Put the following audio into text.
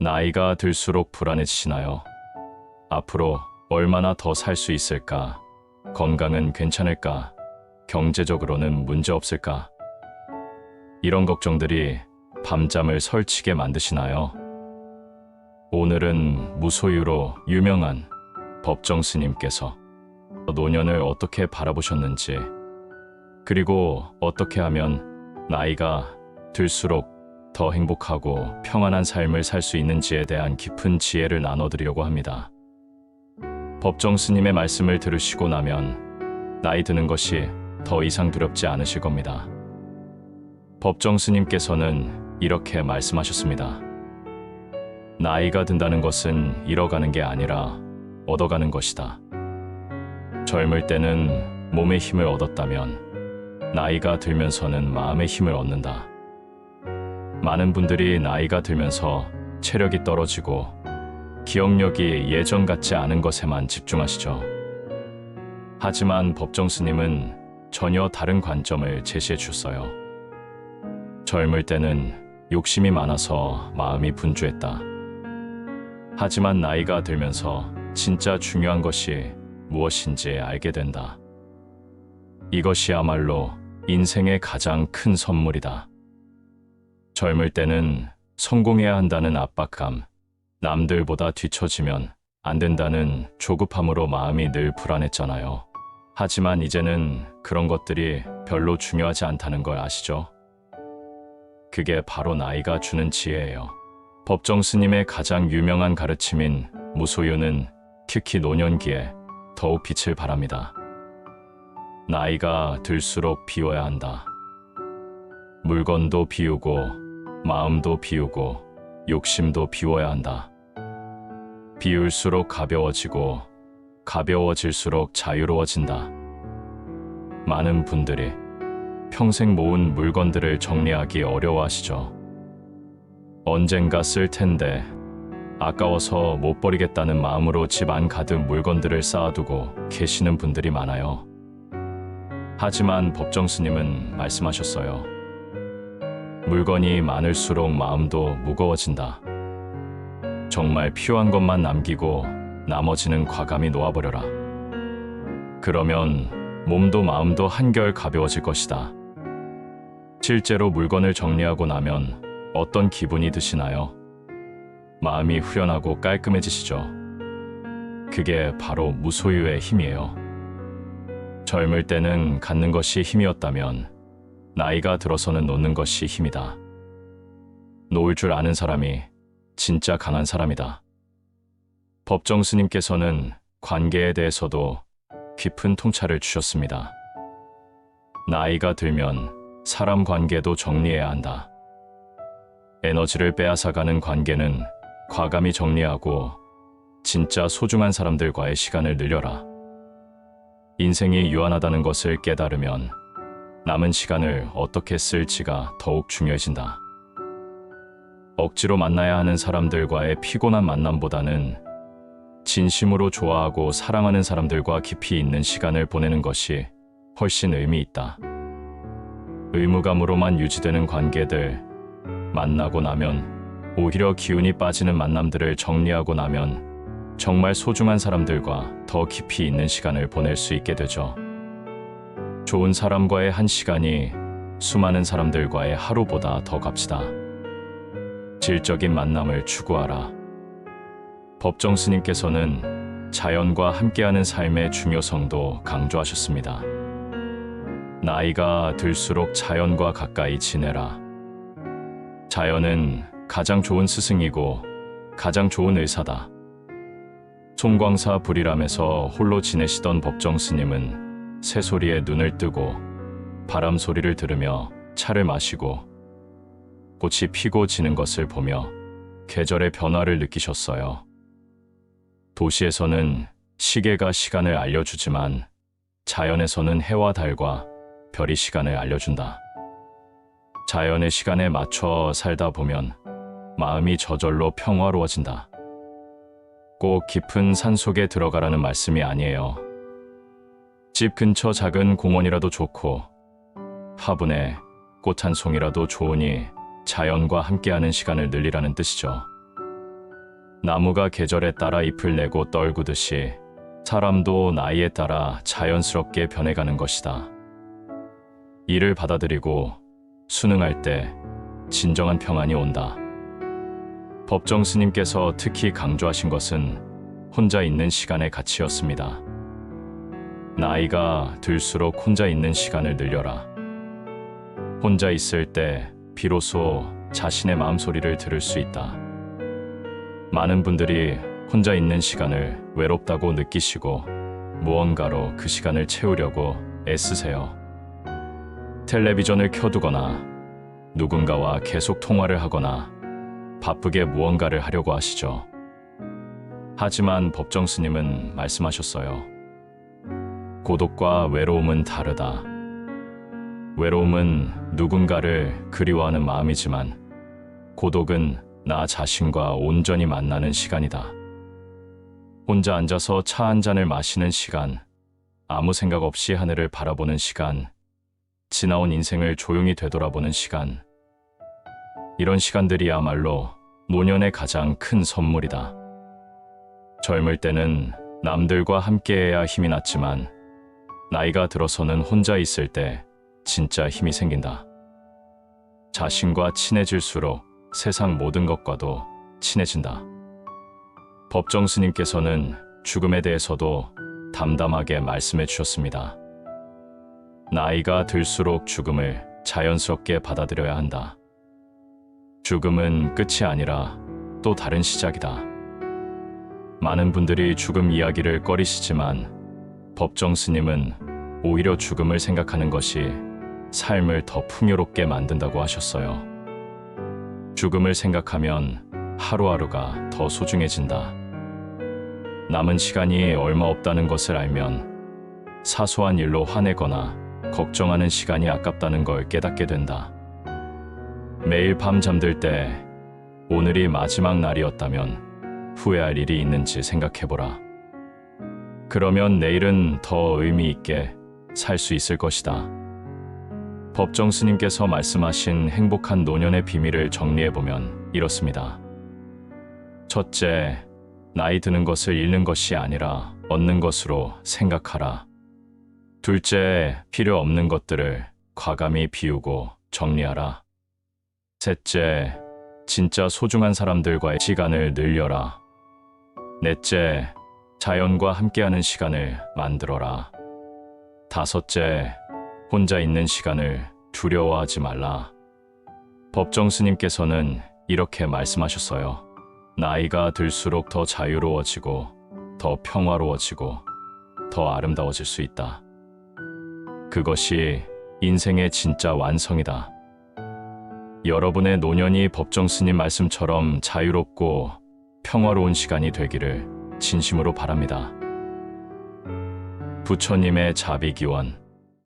나이가 들수록 불안해지시나요? 앞으로 얼마나 더 살 수 있을까? 건강은 괜찮을까? 경제적으로는 문제 없을까? 이런 걱정들이 밤잠을 설치게 만드시나요? 오늘은 무소유로 유명한 법정 스님께서 노년을 어떻게 바라보셨는지, 그리고 어떻게 하면 나이가 들수록 더 행복하고 평안한 삶을 살 수 있는지에 대한 깊은 지혜를 나눠드리려고 합니다. 법정 스님의 말씀을 들으시고 나면 나이 드는 것이 더 이상 두렵지 않으실 겁니다. 법정 스님께서는 이렇게 말씀하셨습니다. 나이가 든다는 것은 잃어가는 게 아니라 얻어가는 것이다. 젊을 때는 몸의 힘을 얻었다면 나이가 들면서는 마음의 힘을 얻는다. 많은 분들이 나이가 들면서 체력이 떨어지고 기억력이 예전 같지 않은 것에만 집중하시죠. 하지만 법정 스님은 전혀 다른 관점을 제시해 주셨어요. 젊을 때는 욕심이 많아서 마음이 분주했다. 하지만 나이가 들면서 진짜 중요한 것이 무엇인지 알게 된다. 이것이야말로 인생의 가장 큰 선물이다. 젊을 때는 성공해야 한다는 압박감, 남들보다 뒤처지면 안 된다는 조급함으로 마음이 늘 불안했잖아요. 하지만 이제는 그런 것들이 별로 중요하지 않다는 걸 아시죠? 그게 바로 나이가 주는 지혜예요. 법정 스님의 가장 유명한 가르침인 무소유는 특히 노년기에 더욱 빛을 발합니다. 나이가 들수록 비워야 한다. 물건도 비우고 마음도 비우고 욕심도 비워야 한다. 비울수록 가벼워지고 가벼워질수록 자유로워진다. 많은 분들이 평생 모은 물건들을 정리하기 어려워하시죠. 언젠가 쓸 텐데 아까워서 못 버리겠다는 마음으로 집 안 가득 물건들을 쌓아두고 계시는 분들이 많아요. 하지만 법정 스님은 말씀하셨어요. 물건이 많을수록 마음도 무거워진다. 정말 필요한 것만 남기고 나머지는 과감히 놓아버려라. 그러면 몸도 마음도 한결 가벼워질 것이다. 실제로 물건을 정리하고 나면 어떤 기분이 드시나요? 마음이 후련하고 깔끔해지시죠? 그게 바로 무소유의 힘이에요. 젊을 때는 갖는 것이 힘이었다면 나이가 들어서는 놓는 것이 힘이다. 놓을 줄 아는 사람이 진짜 강한 사람이다. 법정 스님께서는 관계에 대해서도 깊은 통찰을 주셨습니다. 나이가 들면 사람 관계도 정리해야 한다. 에너지를 빼앗아가는 관계는 과감히 정리하고 진짜 소중한 사람들과의 시간을 늘려라. 인생이 유한하다는 것을 깨달으면 남은 시간을 어떻게 쓸지가 더욱 중요해진다. 억지로 만나야 하는 사람들과의 피곤한 만남보다는 진심으로 좋아하고 사랑하는 사람들과 깊이 있는 시간을 보내는 것이 훨씬 의미 있다. 의무감으로만 유지되는 관계들, 만나고 나면 오히려 기운이 빠지는 만남들을 정리하고 나면 정말 소중한 사람들과 더 깊이 있는 시간을 보낼 수 있게 되죠. 좋은 사람과의 한 시간이 수많은 사람들과의 하루보다 더 값지다. 질적인 만남을 추구하라. 법정 스님께서는 자연과 함께하는 삶의 중요성도 강조하셨습니다. 나이가 들수록 자연과 가까이 지내라. 자연은 가장 좋은 스승이고 가장 좋은 의사다. 송광사 불이람에서 홀로 지내시던 법정 스님은 새소리에 눈을 뜨고 바람 소리를 들으며 차를 마시고 꽃이 피고 지는 것을 보며 계절의 변화를 느끼셨어요. 도시에서는 시계가 시간을 알려주지만 자연에서는 해와 달과 별이 시간을 알려준다. 자연의 시간에 맞춰 살다 보면 마음이 저절로 평화로워진다. 꼭 깊은 산 속에 들어가라는 말씀이 아니에요. 집 근처 작은 공원이라도 좋고 화분에 꽃 한 송이라도 좋으니 자연과 함께하는 시간을 늘리라는 뜻이죠. 나무가 계절에 따라 잎을 내고 떨구듯이 사람도 나이에 따라 자연스럽게 변해가는 것이다. 이를 받아들이고 수능할 때 진정한 평안이 온다. 법정 스님께서 특히 강조하신 것은 혼자 있는 시간의 가치였습니다. 나이가 들수록 혼자 있는 시간을 늘려라. 혼자 있을 때 비로소 자신의 마음소리를 들을 수 있다. 많은 분들이 혼자 있는 시간을 외롭다고 느끼시고 무언가로 그 시간을 채우려고 애쓰세요. 텔레비전을 켜두거나 누군가와 계속 통화를 하거나 바쁘게 무언가를 하려고 하시죠. 하지만 법정 스님은 말씀하셨어요. 고독과 외로움은 다르다. 외로움은 누군가를 그리워하는 마음이지만 고독은 나 자신과 온전히 만나는 시간이다. 혼자 앉아서 차 한 잔을 마시는 시간, 아무 생각 없이 하늘을 바라보는 시간, 지나온 인생을 조용히 되돌아보는 시간. 이런 시간들이야말로 노년의 가장 큰 선물이다. 젊을 때는 남들과 함께해야 힘이 났지만 나이가 들어서는 혼자 있을 때 진짜 힘이 생긴다. 자신과 친해질수록 세상 모든 것과도 친해진다. 법정 스님께서는 죽음에 대해서도 담담하게 말씀해 주셨습니다. 나이가 들수록 죽음을 자연스럽게 받아들여야 한다. 죽음은 끝이 아니라 또 다른 시작이다. 많은 분들이 죽음 이야기를 꺼리시지만 법정 스님은 오히려 죽음을 생각하는 것이 삶을 더 풍요롭게 만든다고 하셨어요. 죽음을 생각하면 하루하루가 더 소중해진다. 남은 시간이 얼마 없다는 것을 알면 사소한 일로 화내거나 걱정하는 시간이 아깝다는 걸 깨닫게 된다. 매일 밤 잠들 때 오늘이 마지막 날이었다면 후회할 일이 있는지 생각해보라. 그러면 내일은 더 의미 있게 살 수 있을 것이다. 법정 스님께서 말씀하신 행복한 노년의 비밀을 정리해보면 이렇습니다. 첫째, 나이 드는 것을 잃는 것이 아니라 얻는 것으로 생각하라. 둘째, 필요 없는 것들을 과감히 비우고 정리하라. 셋째, 진짜 소중한 사람들과의 시간을 늘려라. 넷째, 자연과 함께하는 시간을 만들어라. 다섯째, 혼자 있는 시간을 두려워하지 말라. 법정 스님께서는 이렇게 말씀하셨어요. 나이가 들수록 더 자유로워지고, 더 평화로워지고, 더 아름다워질 수 있다. 그것이 인생의 진짜 완성이다. 여러분의 노년이 법정 스님 말씀처럼 자유롭고 평화로운 시간이 되기를 진심으로 바랍니다. 부처님의 자비기원